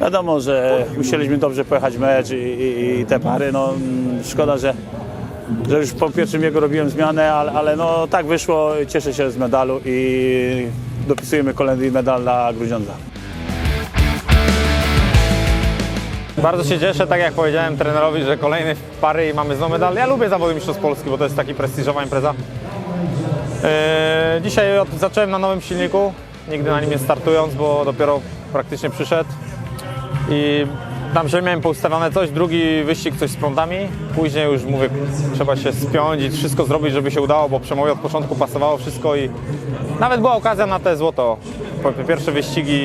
Wiadomo, że musieliśmy dobrze pojechać mecz i, i, i te pary. No, mm, szkoda, że, że już po pierwszym biegu robiłem zmianę, ale, ale no, tak wyszło. Cieszę się z medalu i dopisujemy kolejny medal dla Grudziądza. Bardzo się cieszę, tak jak powiedziałem trenerowi, że kolejny pary i mamy znowu medal. Ja lubię zawody Mistrzostw Polski, bo to jest taki prestiżowa impreza. Eee, dzisiaj zacząłem na nowym silniku, nigdy na nim nie startując, bo dopiero praktycznie przyszedł. I tam się miałem poustawione coś, drugi wyścig coś z prądami. Później już mówię, trzeba się spiąć i wszystko zrobić, żeby się udało, bo Przemowi od początku pasowało wszystko i nawet była okazja na te złoto. Pierwsze wyścigi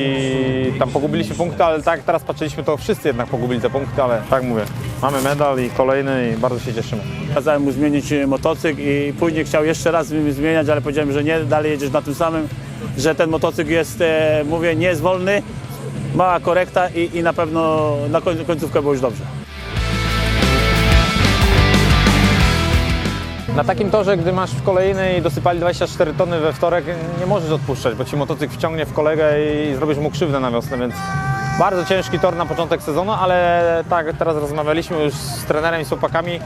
tam pogubiliśmy punkty, ale tak teraz patrzyliśmy, to wszyscy jednak pogubili te punkty, ale tak mówię, mamy medal i kolejny i bardzo się cieszymy. Kazałem mu zmienić e, motocykl i później chciał jeszcze raz mi zmieniać, ale powiedziałem, że nie, dalej jedziesz na tym samym, że ten motocykl jest, e, mówię, nie jest wolny, mała korekta i, i na pewno na koń, końcówkę było już dobrze. Na takim torze, gdy masz w kolejnej dosypali 24 tony we wtorek, nie możesz odpuszczać, bo ci motocykl wciągnie w kolegę i zrobisz mu krzywdę na wiosnę, więc bardzo ciężki tor na początek sezonu, ale tak teraz rozmawialiśmy już z trenerem i z chłopakami.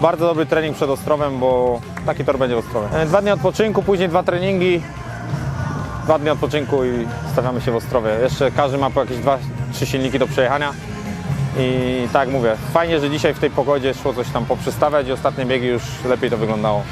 Bardzo dobry trening przed Ostrowem, bo taki tor będzie w. E, Dwa dni odpoczynku, później dwa treningi, dwa dni odpoczynku i stawiamy się w Ostrowie. Jeszcze każdy ma po jakieś dwa, trzy silniki do przejechania. I tak mówię, fajnie, że dzisiaj w tej pogodzie szło coś tam poprzestawiać i ostatnie biegi już lepiej to wyglądało.